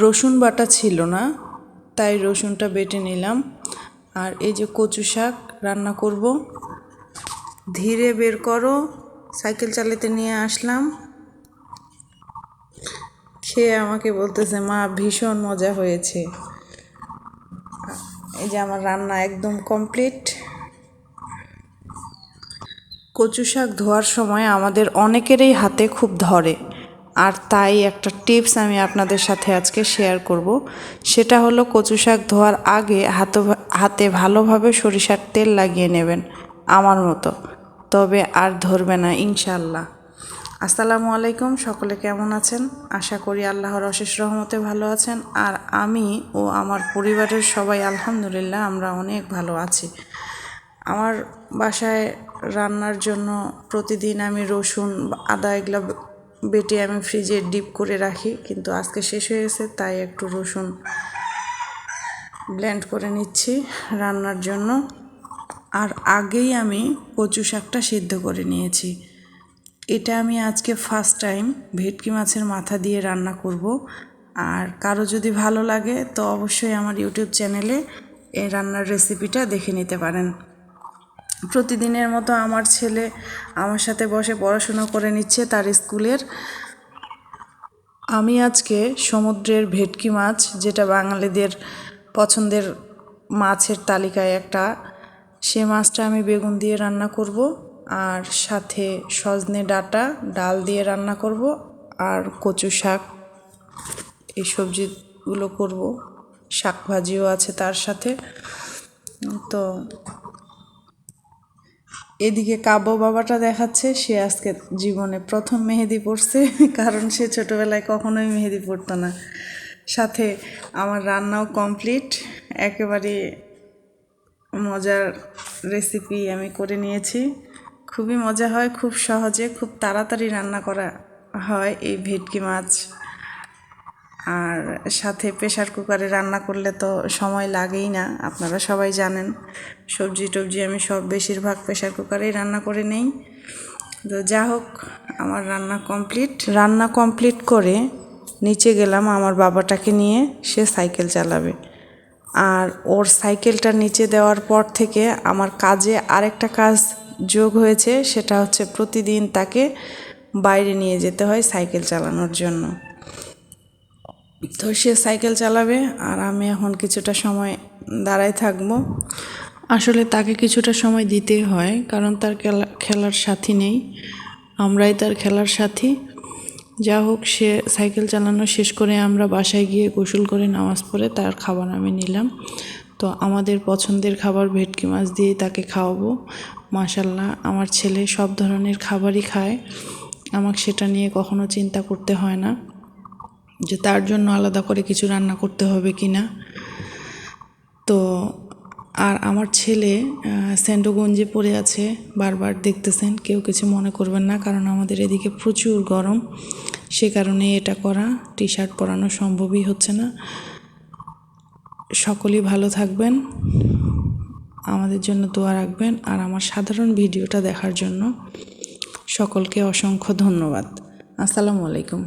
রসুন বাটা ছিল না, তাই রসুনটা বেটে নিলাম। আর এই যে কচু শাক রান্না করব। ধীরে বের করো, সাইকেল চালাতে নিয়ে আসলাম। খেয়ে আমাকে বলতেছে, মা, ভীষণ মজা হয়েছে। এই যে আমার রান্না একদম কমপ্লিট। কচু শাক ধোয়ার সময় আমাদের অনেকেরই হাতে খুব ধরে। আর তাই একটা টিপস আমি আপনাদের সাথে আজকে শেয়ার করব। সেটা হলো কচু শাক ধোয়ার আগে হাতে হাতে ভালোভাবে সরিষার তেল লাগিয়ে নেবেন, আমার মতো। তবে আর ধরবে না ইনশাল্লাহ আসসালামু আলাইকুম, সকলে কেমন আছেন? আশা করি আল্লাহর অশেষ রহমতে ভালো আছেন। আর আমি ও আমার পরিবারের সবাই আলহামদুলিল্লাহ আমরা অনেক ভালো আছি। আমার বাসায় রান্নার জন্য প্রতিদিন আমি রসুন, আদা এগুলো বেটে আমি ফ্রিজে ডিপ করে রাখি, কিন্তু আজকে শেষ হয়ে গেছে, তাই একটু রসুন ব্লেন্ড করে নিচ্ছি রান্নার জন্য। আর আগেই আমি কচু শাকটা সিদ্ধ করে নিয়েছি। এটা আমি আজকে ফার্স্ট টাইম ভেটকি মাছের মাথা দিয়ে রান্না করব। আর কারও যদি ভালো লাগে, তো অবশ্যই আমার ইউটিউব চ্যানেলে এই রান্নার রেসিপিটা দেখে নিতে পারেন। প্রতিদিনের মতো আমার ছেলে আমার সাথে বসে পড়াশোনা করে নিচ্ছে তার স্কুলের। আমি আজকে সমুদ্রের ভেটকি মাছ, যেটা বাঙালিদের পছন্দের মাছের তালিকায় একটা, সে মাছটা আমি বেগুন দিয়ে রান্না করব আর সাথে সজনে ডাটা, ডাল দিয়ে রান্না করব আর কচু শাক, এই সবজিগুলো করব। শাক ভাজিও আছে তার সাথে। তো এদিকে কাব্য বাবাটা দেখাচ্ছে, সে আজকে জীবনে প্রথম মেহেদি পড়ছে কারণ সে ছোটোবেলায় কখনোই মেহেদি পড়তো না। সাথে আমার রান্নাও কমপ্লিট একেবারে মজার রেসিপি আমি করে নিয়েছি। খুবই মজা হয়, খুব সহজে, খুব তাড়াতাড়ি রান্না করা হয় এই ভেটকি মাছ। আর সাথে প্রেশার কুকারে রান্না করলে তো সময় লাগেই না, আপনারা সবাই জানেন। সবজি টবজি আমি সব বেশিরভাগ প্রেশার কুকারেই রান্না করে নেই। তো যা হোক, আমার রান্না কমপ্লিট রান্না কমপ্লিট করে নিচে গেলাম আমার বাবাটাকে নিয়ে, সে সাইকেল চালাবে। আর ওর সাইকেলটা নিচে দেওয়ার পর থেকে আমার কাজে আরেকটা কাজ যোগ হয়েছে, সেটা হচ্ছে প্রতিদিন তাকে বাইরে নিয়ে যেতে হয় সাইকেল চালানোর জন্য। তো সে সাইকেল চালাবে আর আমি এখন কিছুটা সময় দাঁড়ায় থাকব। আসলে তাকে কিছুটা সময় দিতেই হয়, কারণ তার খেলা, খেলার সাথী নেই। আমরাই তার খেলার সাথী। যা হোক, সে সাইকেল চালানো শেষ করে আমরা বাসায় গিয়ে গোসল করে নামাজ পড়ে তার খাবার আমি নিলাম। তো আমাদের পছন্দের খাবার ভেটকি মাছ দিয়ে তাকে খাওয়াবো। মাশাল্লাহ, আমার ছেলে সব ধরনের খাবারই খায়। আমাকে সেটা নিয়ে কখনো চিন্তা করতে হয় না। যে তার জন্য আলাদা করে কিছু রান্না করতে হবে কি না। তো আর আমার ছেলে স্যান্ডোগঞ্জে পড়ে আছে, বারবার দেখতেছেন, কেউ কিছু মনে করবেন না, কারণ আমাদের এদিকে প্রচুর গরম। সে কারণে এটা করা টি শার্ট পরানো সম্ভবই হচ্ছে না। সকলেই ভালো থাকবেন, আমাদের জন্য দোয়া রাখবেন, আর আমার সাধারণ ভিডিওটা দেখার জন্য সকলকে অসংখ্য ধন্যবাদ। আসসালামু আলাইকুম।